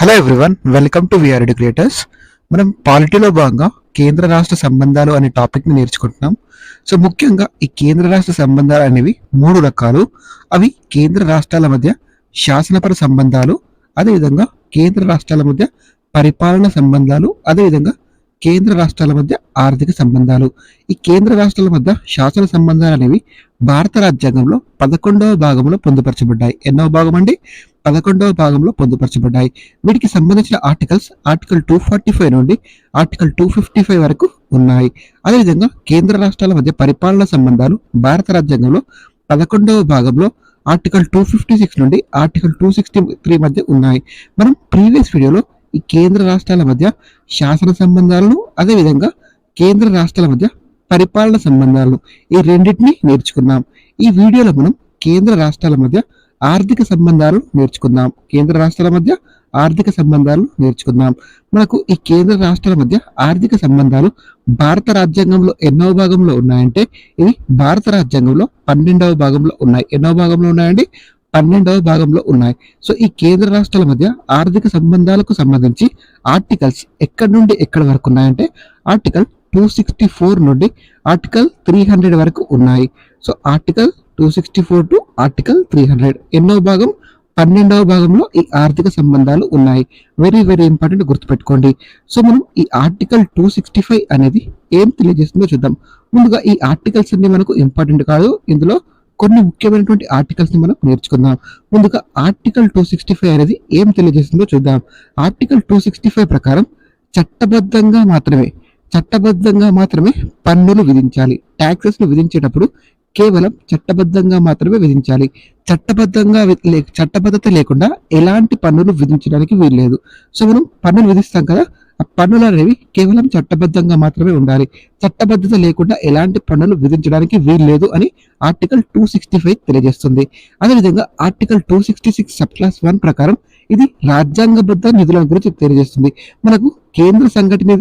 Hello everyone welcome to VR educators మనం పాలిటీలో భాగంగా కేంద్ర రాష్ట్ర సంబంధాలు అనే టాపిక్ని నేర్చుకుంటున్నాం. సో ముఖ్యంగా ఈ కేంద్ర రాష్ట్ర సంబంధాలు అనేవి మూడు రకాలు. అవి కేంద్ర రాష్ట్రాల మధ్య శాసనపర సంబంధాలు అదేవిధంగా కేంద్ర రాష్ట్రాల మధ్య పరిపాలన సంబంధాలు అదేవిధంగా కేంద్ర రాష్ట్రాల మధ్య ఆర్థిక సంబంధాలు. ఈ కేంద్ర రాష్ట్రాల మధ్య శాసన సంబంధాలు అనేవి భారత రాజ్యాంగంలో పదకొండవ భాగంలో పొందుపరచబడ్డాయి. ఎన్నో భాగం అండి? పదకొండవ భాగంలో పొందుపరచబడ్డాయి. వీటికి సంబంధించిన articles article two forty five నుండి ఆర్టికల్ టూ ఫిఫ్టీ ఫైవ్ వరకు ఉన్నాయి. అదేవిధంగా కేంద్ర రాష్ట్రాల మధ్య పరిపాలన సంబంధాలు భారత రాజ్యాంగంలో పదకొండవ భాగంలో ఆర్టికల్ టూ ఫిఫ్టీ సిక్స్ నుండి ఆర్టికల్ టూ సిక్స్టీ త్రీ మధ్య ఉన్నాయి. మనం ప్రీవియస్ వీడియోలో ఈ కేంద్ర రాష్ట్రాల మధ్య శాసన సంబంధాలను అదేవిధంగా కేంద్ర రాష్ట్రాల మధ్య పరిపాలన సంబంధాలను ఈ రెండింటిని నేర్చుకున్నాం. ఈ వీడియోలో మనం కేంద్ర రాష్ట్రాల మధ్య ఆర్థిక సంబంధాలు నేర్చుకుందాం. కేంద్ర రాష్ట్రాల మధ్య ఆర్థిక సంబంధాలు నేర్చుకుందాం. మనకు ఈ కేంద్ర రాష్ట్రాల మధ్య ఆర్థిక సంబంధాలు భారత రాజ్యాంగంలో ఎన్నో భాగంలో ఉన్నాయంటే ఇవి భారత రాజ్యాంగంలో పన్నెండవ భాగంలో ఉన్నాయి. ఎన్నో భాగంలో ఉన్నాయండి? పన్నెండవ భాగంలో ఉన్నాయి. సో ఈ కేంద్ర రాష్ట్రాల మధ్య ఆర్థిక సంబంధాలకు సంబంధించి ఆర్టికల్స్ ఎక్కడి నుండి ఎక్కడి వరకు ఉన్నాయంటే ఆర్టికల్ టూ సిక్స్టీ ఫోర్ నుండి ఆర్టికల్ త్రీ హండ్రెడ్ వరకు ఉన్నాయి. So article two sixty four to article three hundred ఎన్నో భాగం పన్నెండవ భాగంలో ఈ ఆర్థిక సంబంధాలు ఉన్నాయి. వెరీ వెరీ ఇంపార్టెంట్ గుర్తుపెట్టుకోండి. సో మనం ఈ ఆర్టికల్ టూ సిక్స్టీ ఫైవ్ అనేది ఏం తెలియజేస్తుందో చూద్దాం. ముందుగా ఈ ఆర్టికల్స్ అన్ని మనకు ఇంపార్టెంట్ కాదు. ఇందులో కొన్ని ముఖ్యమైనటువంటి ఆర్టికల్స్ని మనం నేర్చుకుందాం. ముందుగా ఆర్టికల్ టూ సిక్స్టీ ఫైవ్ అనేది ఏం తెలియజేస్తుందో చూద్దాం. ఆర్టికల్ టూ సిక్స్టీ ఫైవ్ ప్రకారం చట్టబద్ధంగా మాత్రమే చట్టబద్ధంగా మాత్రమే పన్నులు విధించాలి. ట్యాక్సెస్ను విధించేటప్పుడు కేవలం చట్టబద్ధంగా మాత్రమే విధించాలి. చట్టబద్ధంగా లే చట్టబద్ధత లేకుండా ఎలాంటి పన్నులు విధించడానికి వీల్లేదు. సో మనం పన్నులు విధిస్తాం కదా ఆ పన్నులు అనేవి కేవలం చట్టబద్ధంగా మాత్రమే ఉండాలి. చట్టబద్ధత లేకుండా ఎలాంటి పన్నులు విధించడానికి వీల్లేదు అని ఆర్టికల్ టూ సిక్స్టీ ఫైవ్ తెలియజేస్తుంది. అదేవిధంగా article two sixty six sub clause one ప్రకారం ఇది రాజ్యాంగబద్ధ నిధుల గురించి తెలియజేస్తుంది. మనకు కేంద్ర సంఘటన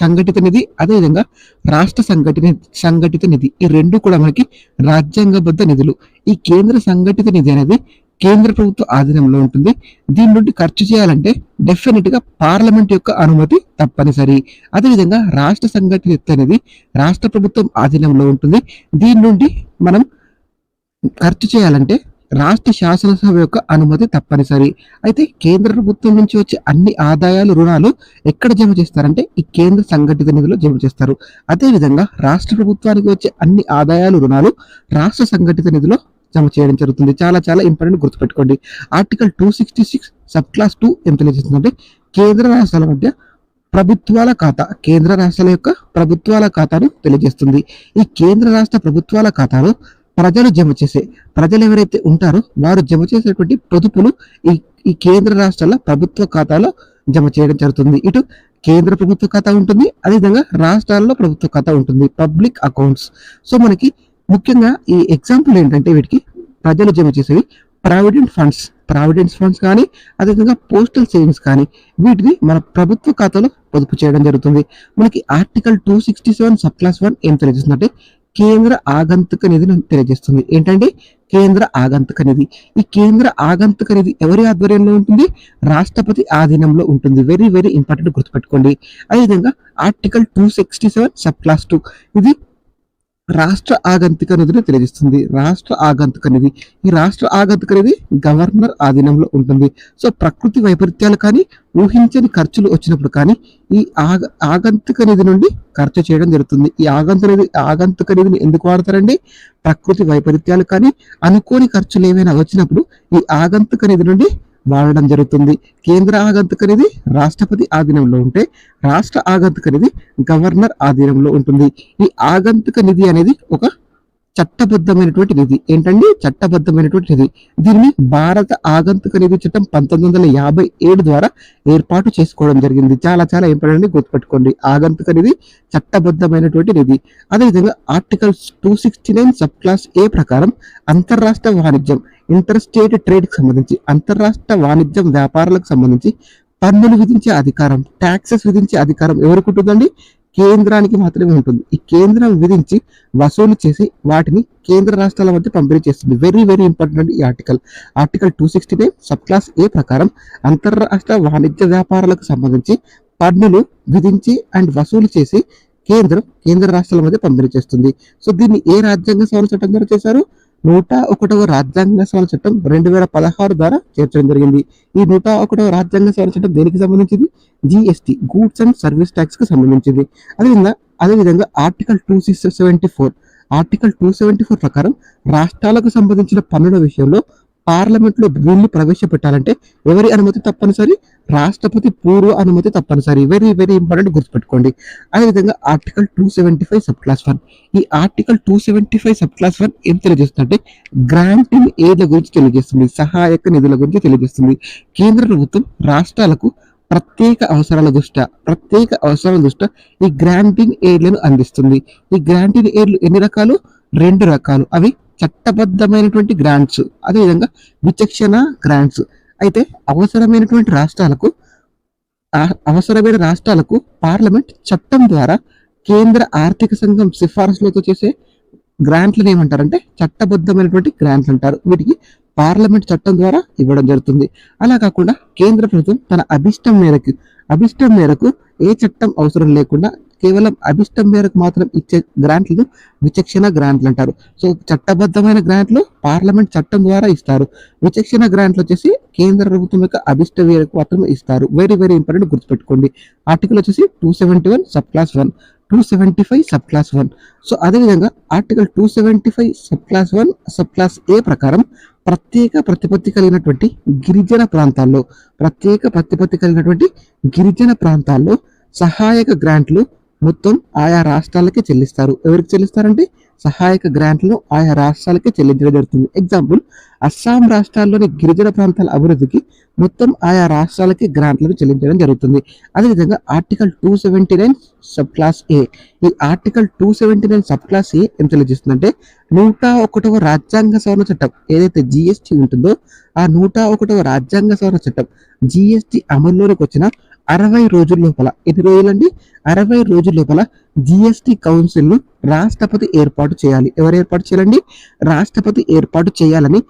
సంఘటిత నిధి అదేవిధంగా రాష్ట్ర సంఘటన సంఘటిత నిధి ఈ రెండు కూడా మనకి రాజ్యాంగబద్ధ నిధులు. ఈ కేంద్ర సంఘటిత నిధి అనేది కేంద్ర ప్రభుత్వ ఆధీనంలో ఉంటుంది. దీని నుండి ఖర్చు చేయాలంటే డెఫినెట్గా పార్లమెంట్ యొక్క అనుమతి తప్పనిసరి. అదేవిధంగా రాష్ట్ర సంఘటన అనేది రాష్ట్ర ప్రభుత్వం ఆధీనంలో ఉంటుంది. దీని నుండి మనం ఖర్చు చేయాలంటే రాష్ట్ర శాసనసభ యొక్క అనుమతి తప్పనిసరి. అయితే కేంద్ర ప్రభుత్వం నుంచి వచ్చే అన్ని ఆదాయాలు రుణాలు ఎక్కడ జమ చేస్తారంటే ఈ కేంద్ర సంఘటిత నిధిలో జమ చేస్తారు. అదేవిధంగా రాష్ట్ర ప్రభుత్వానికి వచ్చే అన్ని ఆదాయాలు రుణాలు రాష్ట్ర సంఘటిత నిధిలో జమ చేయడం జరుగుతుంది. చాలా చాలా ఇంపార్టెంట్ గుర్తుపెట్టుకోండి. Article two sixty six sub clause two ఏం తెలియజేస్తుందంటే కేంద్ర రాష్ట్రాల మధ్య ప్రభుత్వాల ఖాతా కేంద్ర రాష్ట్రాల యొక్క ప్రభుత్వాల ఖాతాను తెలియజేస్తుంది. ఈ కేంద్ర రాష్ట్ర ప్రభుత్వాల ఖాతాలో ప్రజలు జమ చేసే ప్రజలు ఎవరైతే ఉంటారో వారు జమ చేసేటువంటి పొదుపులు ఈ ఈ కేంద్ర రాష్ట్రాల ప్రభుత్వ ఖాతాలో జమ చేయడం జరుగుతుంది. ఇటు కేంద్ర ప్రభుత్వ ఖాతా ఉంటుంది అదేవిధంగా రాష్ట్రాల్లో ప్రభుత్వ ఖాతా ఉంటుంది పబ్లిక్ అకౌంట్స్. సో మనకి ముఖ్యంగా ఈ ఎగ్జాంపుల్ ఏంటంటే వీటికి ప్రజలు జమ చేసేవి ప్రావిడెంట్ ఫండ్స్ ప్రావిడెంట్ ఫండ్స్ కానీ అదేవిధంగా పోస్టల్ సేవింగ్స్ కానీ వీటిని మన ప్రభుత్వ ఖాతాలో పొదుపు చేయడం జరుగుతుంది. మనకి article two sixty seven sub clause one ఏం తెలియజేస్తుందంటే కేంద్ర ఆగంతుక నిధిని తెలియజేస్తుంది. ఏంటంటే కేంద్ర ఆగంతుక నిధి. ఈ కేంద్ర ఆగంతుక నిధి ఎవరి ఆధ్వర్యంలో ఉంటుంది? రాష్ట్రపతి ఆధీనంలో ఉంటుంది. వెరీ వెరీ ఇంపార్టెంట్ గుర్తుపెట్టుకోండి. అదేవిధంగా article two sixty seven sub clause two ఇది రాష్ట్ర ఆగంతుక నిధిని తెలియజేస్తుంది. రాష్ట్ర ఆగంతుక నిధి. ఈ రాష్ట్ర ఆగంతుక నిధి గవర్నర్ ఆధీనంలో ఉంటుంది. సో ప్రకృతి వైపరీత్యాలు కానీ ఊహించని ఖర్చులు వచ్చినప్పుడు కానీ ఈ ఆగ ఆగంతుక నిధి నుండి ఖర్చు చేయడం జరుగుతుంది. ఈ ఆగంతుక నిధి ఆగంతుక నిధిని ఎందుకు వాడతారండి? ప్రకృతి వైపరీత్యాలు కానీ అనుకోని ఖర్చులు ఏమైనా వచ్చినప్పుడు ఈ ఆగంతుక నిధి నుండి వాడడం జరుగుతుంది. కేంద్ర ఆగంతుక నిధి రాష్ట్రపతి ఆధీనంలో ఉంటే రాష్ట్ర ఆగంతుక నిధి గవర్నర్ ఆధీనంలో ఉంటుంది. ఈ ఆగంతుక నిధి అనేది ఒక చట్టబద్ధమైనటువంటి నిధి ఏంటండి? చట్టబద్ధమైనటువంటి నిధి దీనిని భారత ఆగంతుక నిధి చట్టం పంతొమ్మిది వందల యాభై ఏడు ద్వారా ఏర్పాటు చేసుకోవడం జరిగింది. చాలా చాలా ఇంపార్టెంట్ గుర్తుపెట్టుకోండి. ఆగంతుక నిధి చట్టబద్ధమైనటువంటి నిధి. అదేవిధంగా article two sixty nine sub clause A ప్రకారం అంతర్రాష్ట్ర వాణిజ్యం ఇంటర్ స్టేట్ ట్రేడ్కి సంబంధించి అంతర్రాష్ట్ర వాణిజ్యం వ్యాపారాలకు సంబంధించి పన్నులు విధించే అధికారం ట్యాక్సెస్ విధించే అధికారం ఎవరికి ఉంటుందండి? కేంద్రానికి మాత్రమే ఉంటుంది. ఈ కేంద్రం విధించి వసూలు చేసి వాటిని కేంద్ర రాష్ట్రాల మధ్య పంపిణీ చేస్తుంది. వెరీ వెరీ ఇంపార్టెంట్ ఈ article article two sixty nine sub clause A ప్రకారం అంతర్రాష్ట్ర వాణిజ్య వ్యాపారాలకు సంబంధించి పన్నులు విధించి అండ్ వసూలు చేసి కేంద్రం కేంద్ర రాష్ట్రాల మధ్య పంపిణీ చేస్తుంది. సో దీన్ని ఏ రాజ్యాంగ సవరణ చట్టం ద్వారా చేశారు? నూట ఒకటవ రాజ్యాంగ సవరణ చట్టం రెండు వేల పదహారు ద్వారా చేర్చడం జరిగింది. ఈ నూట ఒకటవ రాజ్యాంగ సవరణ చట్టం దేనికి సంబంధించింది? జిఎస్టి గూడ్స్ అండ్ సర్వీస్ ట్యాక్స్కు సంబంధించింది. అదేవిధంగా అదేవిధంగా article two six seventy four article two seventy four ప్రకారం రాష్ట్రాలకు సంబంధించిన పన్నుల విషయంలో పార్లమెంట్లో బిల్లు ప్రవేశపెట్టాలంటే ఎవరి అనుమతి తప్పనిసరి? రాష్ట్రపతి పూర్వ అనుమతి తప్పనిసరి. వెరీ వెరీ ఇంపార్టెంట్ గుర్తుపెట్టుకోండి. అదేవిధంగా article two seventy five sub clause one ఈ article two seventy five sub clause one ఏం తెలియజేస్తుందంటే గ్రాంటింగ్ ఏడ్ల గురించి తెలియజేస్తుంది. సహాయక నిధుల గురించి తెలియజేస్తుంది. కేంద్ర ప్రభుత్వం రాష్ట్రాలకు ప్రత్యేక అవసరాల దృష్ట్యా ప్రత్యేక అవసరాల దృష్ట్యా ఈ గ్రాంటింగ్ ఎయిడ్లను అందిస్తుంది. ఈ గ్రాంటింగ్ ఎయిడ్లు ఎన్ని రకాలు? రెండు రకాలు. అవి చట్టబద్ధమైనటువంటి గ్రాంట్స్ అదేవిధంగా విచక్షణ గ్రాంట్స్ అయితే అవసరమైనటువంటి రాష్ట్రాలకు అవసరమైన రాష్ట్రాలకు పార్లమెంట్ చట్టం ద్వారా కేంద్ర ఆర్థిక సంఘం సిఫార్సులతో చేసే గ్రాంట్లను ఏమంటారంటే చట్టబద్ధమైనటువంటి గ్రాంట్లు అంటారు. వీటికి పార్లమెంట్ చట్టం ద్వారా ఇవ్వడం జరుగుతుంది. అలా కాకుండా కేంద్ర ప్రభుత్వం తన అభిష్టం మేరకు అభిష్టం మేరకు ఏ చట్టం అవసరం లేకుండా కేవలం అభిష్టం మేరకు మాత్రం ఇచ్చే గ్రాంట్లను విచక్షణ గ్రాంట్లు అంటారు. సో చట్టబద్ధమైన గ్రాంట్లు పార్లమెంట్ చట్టం ద్వారా ఇస్తారు. విచక్షణ గ్రాంట్లు వచ్చేసి కేంద్ర ప్రభుత్వం యొక్క అభిష్ట మేరకు మాత్రమే ఇస్తారు. వెరీ వెరీ ఇంపార్టెంట్ గుర్తుపెట్టుకోండి. ఆర్టికల్ వచ్చేసి two seventy one sub clause one two seventy five sub clause one so అదేవిధంగా article two seventy five sub clause one sub clause A ప్రకారం ప్రత్యేక ప్రతిపత్తి కలిగినటువంటి గిరిజన ప్రాంతాల్లో ప్రత్యేక ప్రతిపత్తి కలిగినటువంటి గిరిజన ప్రాంతాల్లో సహాయక గ్రాంట్లు మొత్తం ఆయా రాష్ట్రాలకే చెల్లిస్తారు. ఎవరికి చెల్లిస్తారంటే సహాయక గ్రాంట్లను ఆయా రాష్ట్రాలకే చెల్లించడం జరుగుతుంది ఎగ్జాంపుల్ అస్సాం రాష్ట్రాల్లోని గిరిజన ప్రాంతాల అభివృద్ధికి మొత్తం ఆయా రాష్ట్రాలకి గ్రాంట్లను చెల్లించడం జరుగుతుంది. అదేవిధంగా article two seventy nine sub clause A ఈ article two seventy nine sub clause A ఏం తెలియజేస్తుందంటే నూట ఒకటవ రాజ్యాంగ సవరణ చట్టం ఏదైతే జిఎస్టి ఉంటుందో ఆ నూట ఒకటవ రాజ్యాంగ సవరణ చట్టం జిఎస్టి అమల్లోకి వచ్చిన అరవై రోజుల లోపల ఎన్ని రోజులండి? అరవై రోజుల లోపల జిఎస్టి కౌన్సిల్ను రాష్ట్రపతి ఏర్పాటు చేయాలి. ఎవరు ఏర్పాటు చేయాలండి? రాష్ట్రపతి ఏర్పాటు చేయాలని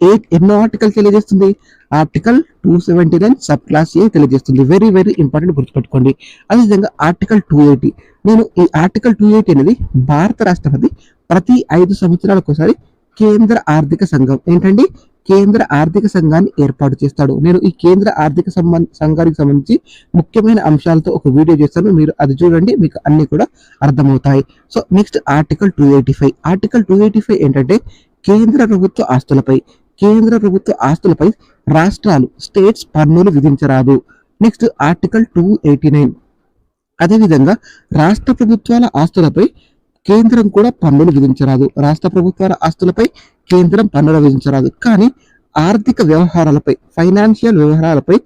ఏ ఎన్నో ఆర్టికల్ తెలియజేస్తుంది? Article two seventy nine sub clause A తెలియజేస్తుంది. వెరీ వెరీ ఇంపార్టెంట్ గుర్తుపెట్టుకోండి. అదేవిధంగా ఆర్టికల్ టూ ఎయిటీ నేను ఈ ఆర్టికల్ టూ ఎయిటీ అనేది భారత రాష్ట్రపతి ప్రతి ఐదు సంవత్సరాలకు ఒకసారి కేంద్ర ఆర్థిక సంఘం. ఏంటండి? కేంద్ర ఆర్థిక సంఘాన్ని ఏర్పాటు చేస్తాడు. నేను ఈ కేంద్ర ఆర్థిక సంబంధ సంఘానికి సంబంధించి ముఖ్యమైన అంశాలతో ఒక వీడియో చేస్తాను. మీరు అది చూడండి మీకు అన్ని కూడా అర్థమవుతాయి. So next article two eighty five. Article two eighty five ఏంటంటే కేంద్ర ప్రభుత్వ ఆస్తులపై కేంద్ర ప్రభుత్వ ఆస్తులపై రాష్ట్రాలు స్టేట్స్ పన్నులు విధించరాదు. Next article two eighty nine. అదేవిధంగా రాష్ట్ర ప్రభుత్వాల ఆస్తులపై కేంద్రం కూడా పన్నులు విధించరాదు. రాష్ట్ర ప్రభుత్వాల ఆస్తులపై కేంద్రం పన్నులు విధించరాదు. కానీ ఆర్థిక వ్యవహారాలపై ఫైనాన్షియల్ వ్యవహారాలపై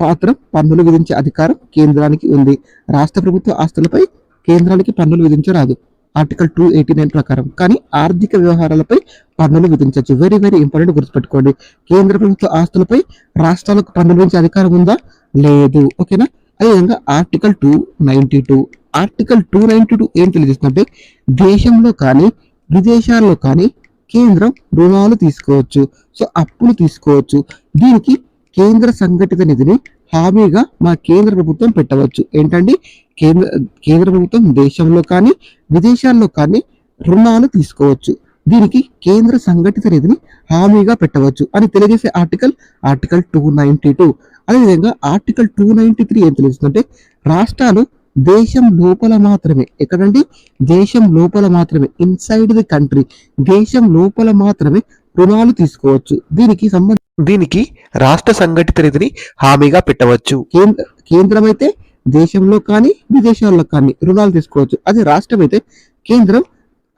మాత్రం పన్నులు విధించే అధికారం కేంద్రానికి ఉంది. రాష్ట్ర ప్రభుత్వ ఆస్తులపై కేంద్రానికి పన్నులు విధించరాదు. ఆర్టికల్ టూ ఎయిటీ నైన్ ప్రకారం. కానీ ఆర్థిక వ్యవహారాలపై పన్నులు విధించవచ్చు. వెరీ వెరీ ఇంపార్టెంట్ గుర్తుపెట్టుకోండి. కేంద్ర ప్రభుత్వ ఆస్తులపై రాష్ట్రాలకు పన్నులు విధించే అధికారం ఉందా? లేదు. ఓకేనా? అదేవిధంగా article two ninety two article two ninety two ఏం తెలియజేస్తుందంటే దేశంలో కానీ విదేశాల్లో కానీ కేంద్రం రుణాలు తీసుకోవచ్చు. సో అప్పులు తీసుకోవచ్చు. దీనికి కేంద్ర సంఘటిత నిధిని హామీగా మా కేంద్ర ప్రభుత్వం పెట్టవచ్చు. ఏంటండి? కేంద్ర కేంద్ర ప్రభుత్వం దేశంలో కానీ విదేశాల్లో కానీ రుణాలు తీసుకోవచ్చు. దీనికి కేంద్ర సంఘటిత నిధిని హామీగా పెట్టవచ్చు అని తెలియజేసే article article two ninety two అదేవిధంగా ఆర్టికల్ టూ నైన్టీ త్రీ ఏం తెలుస్తుందంటే రాష్ట్రాలు దేశం లోపల మాత్రమే. ఎక్కడండి? దేశం లోపల మాత్రమే. ఇన్సైడ్ ది కంట్రీ దేశం లోపల మాత్రమే రుణాలు తీసుకోవచ్చు. దీనికి సంబంధ దీనికి రాష్ట్ర సంఘటిత నిధిని హామీగా పెట్టవచ్చు. కేంద్ర కేంద్రం అయితే దేశంలో కానీ విదేశాల్లో కానీ రుణాలు తీసుకోవచ్చు. అదే రాష్ట్రం అయితే కేంద్రం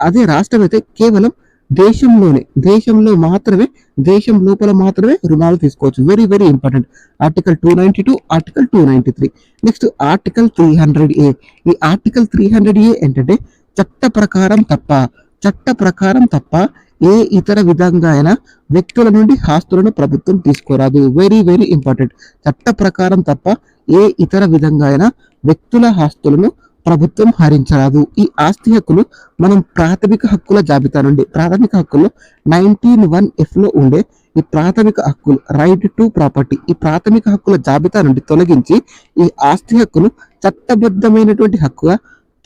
అదే రాష్ట్రం అయితే కేవలం దేశంలోనే దేశంలో మాత్రమే దేశం లోపల మాత్రమే రుణాలు తీసుకోవచ్చు. Very very important article two ninety two article two ninety three next article three hundred A ఈ ఆర్టికల్ త్రీ హండ్రెడ్ ఏ ఏంటంటే చట్ట ప్రకారం తప్ప చట్ట ప్రకారం తప్ప ఏ ఇతర విధంగా అయినా వ్యక్తుల నుండి ఆస్తులను ప్రభుత్వం తీసుకోరాదు. వెరీ వెరీ ఇంపార్టెంట్ చట్ట ప్రకారం తప్ప ఏ ఇతర విధంగా అయినా వ్యక్తుల ఆస్తులను ప్రభుత్వం హరించరాదు. ఈ ఆస్తి హక్కులు మనం ప్రాథమిక హక్కుల జాబితా నుండి ప్రాథమిక హక్కులు నైన్టీన్ వన్ ఎఫ్లో ఉండే ఈ ప్రాథమిక హక్కులు రైట్ టు ప్రాపర్టీ ఈ ప్రాథమిక హక్కుల జాబితా నుండి తొలగించి ఈ ఆస్తి హక్కును చట్టబద్ధమైనటువంటి హక్కుగా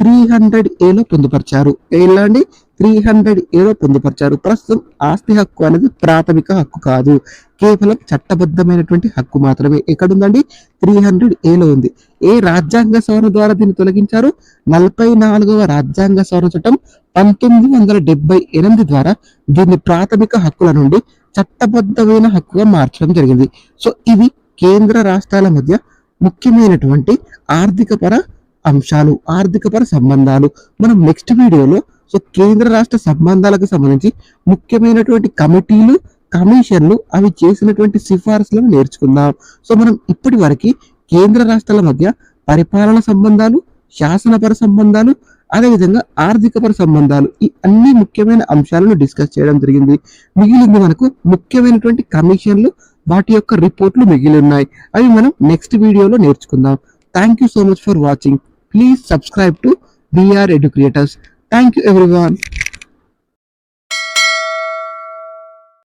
త్రీ హండ్రెడ్ ఏలో పొందుపరిచారు. ఎలా అండి? త్రీ హండ్రెడ్ ఏలో పొందుపరిచారు. ప్రస్తుతం ఆస్తి హక్కు అనేది ప్రాథమిక హక్కు కాదు. కేవలం చట్టబద్ధమైనటువంటి హక్కు మాత్రమే. ఎక్కడుందండి? త్రీ హండ్రెడ్ ఏలో ఉంది. ఏ రాజ్యాంగ సవరణ ద్వారా దీన్ని తొలగించారు? నలభై నాలుగవ రాజ్యాంగ సవరణ చట్టం పంతొమ్మిది వందల డెబ్బై ఎనిమిది ద్వారా దీన్ని ప్రాథమిక హక్కుల నుండి చట్టబద్ధమైన హక్కుగా మార్చడం జరిగింది. సో ఇవి కేంద్ర రాష్ట్రాల మధ్య ముఖ్యమైనటువంటి ఆర్థిక పర అంశాలు ఆర్థికపర సంబంధాలు. మనం నెక్స్ట్ వీడియోలో సో కేంద్ర రాష్ట్ర సంబంధాలకు సంబంధించి ముఖ్యమైనటువంటి కమిటీలు కమిషన్లు అవి చేసినటువంటి సిఫార్సులను నేర్చుకుందాం. సో మనం ఇప్పటి వరకు కేంద్ర రాష్ట్రాల మధ్య పరిపాలన సంబంధాలు శాసనపర సంబంధాలు అదేవిధంగా ఆర్థికపర సంబంధాలు ఈ అన్ని ముఖ్యమైన అంశాలను డిస్కస్ చేయడం జరిగింది. మిగిలింది మనకు ముఖ్యమైనటువంటి కమిషన్లు వాటి యొక్క రిపోర్ట్లు మిగిలి ఉన్నాయి. అవి మనం నెక్స్ట్ వీడియోలో నేర్చుకుందాం. Thank you so much for watching Please subscribe to VR Educators. Thank you everyone.